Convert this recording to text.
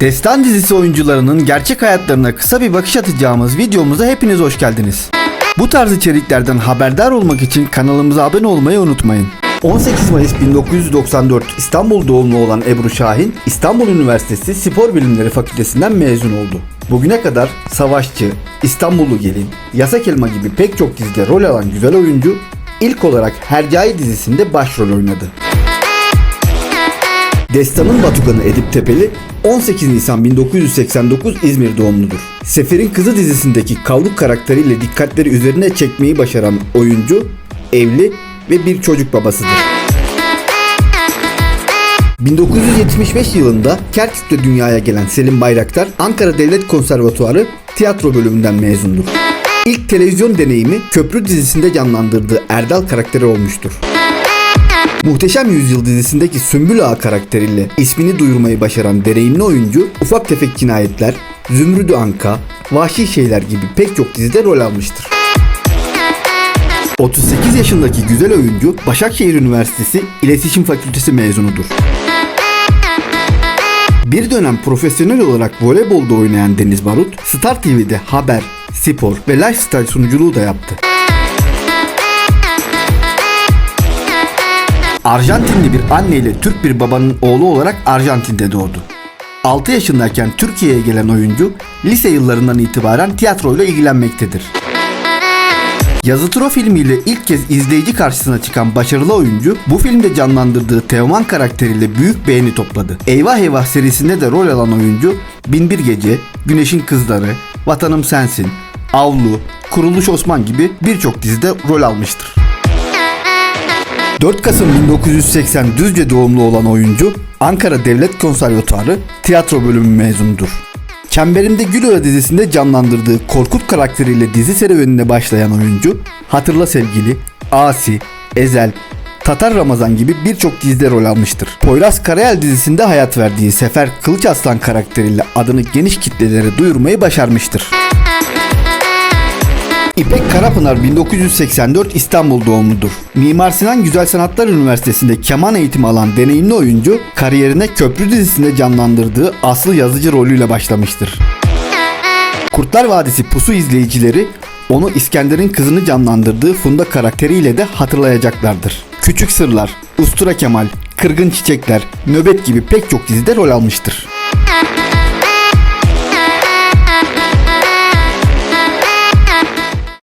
Destan dizisi oyuncularının gerçek hayatlarına kısa bir bakış atacağımız videomuza hepiniz hoş geldiniz. Bu tarz içeriklerden haberdar olmak için kanalımıza abone olmayı unutmayın. 18 Mayıs 1994 İstanbul doğumlu olan Ebru Şahin, İstanbul Üniversitesi Spor Bilimleri Fakültesinden mezun oldu. Bugüne kadar Savaşçı, İstanbullu Gelin, Yasak Elma gibi pek çok dizide rol alan güzel oyuncu, ilk olarak Hercai dizisinde başrol oynadı. Destanın Batukanı Edip Tepeli 18 Nisan 1989 İzmir doğumludur. Sefer'in Kızı dizisindeki Kavluk karakteriyle dikkatleri üzerine çekmeyi başaran oyuncu, evli ve bir çocuk babasıdır. 1975 yılında Kerkük'te dünyaya gelen Selim Bayraktar, Ankara Devlet Konservatuarı tiyatro bölümünden mezundur. İlk televizyon deneyimi Köprü dizisinde canlandırdığı Erdal karakteri olmuştur. Muhteşem Yüzyıl dizisindeki Sümbül Ağa karakteriyle ismini duyurmayı başaran deneyimli oyuncu ufak tefek cinayetler, Zümrüdü Anka, Vahşi Şeyler gibi pek çok dizide rol almıştır. 38 yaşındaki güzel oyuncu Başakşehir Üniversitesi İletişim Fakültesi mezunudur. Bir dönem profesyonel olarak voleybolda oynayan Deniz Barut, Star TV'de haber, spor ve lifestyle sunuculuğu da yaptı. Arjantinli bir anne ile Türk bir babanın oğlu olarak Arjantin'de doğdu. 6 yaşındayken Türkiye'ye gelen oyuncu lise yıllarından itibaren tiyatroyla ilgilenmektedir. Yazıtro filmiyle ilk kez izleyici karşısına çıkan başarılı oyuncu bu filmde canlandırdığı Teoman karakteriyle büyük beğeni topladı. Eyvah Eyvah serisinde de rol alan oyuncu Binbir Gece, Güneşin Kızları, Vatanım Sensin, Avlu, Kuruluş Osman gibi birçok dizide rol almıştır. 4 Kasım 1980 Düzce doğumlu olan oyuncu Ankara Devlet Konservatuarı tiyatro bölümü mezunudur. Çemberimde Gülöre dizisinde canlandırdığı Korkut karakteriyle dizi serüvenine başlayan oyuncu Hatırla Sevgili, Asi, Ezel, Tatar Ramazan gibi birçok dizide rol almıştır. Poyraz Karayel dizisinde hayat verdiği Sefer Kılıç Aslan karakteriyle adını geniş kitlelere duyurmayı başarmıştır. İpek Karapınar 1984 İstanbul doğumludur. Mimar Sinan Güzel Sanatlar Üniversitesi'nde keman eğitimi alan deneyimli oyuncu kariyerine Köprü dizisinde canlandırdığı Aslı Yazıcı rolüyle başlamıştır. Kurtlar Vadisi Pusu izleyicileri onu İskender'in kızını canlandırdığı Funda karakteriyle de hatırlayacaklardır. Küçük Sırlar, Ustura Kemal, Kırgın Çiçekler, Nöbet gibi pek çok dizide rol almıştır.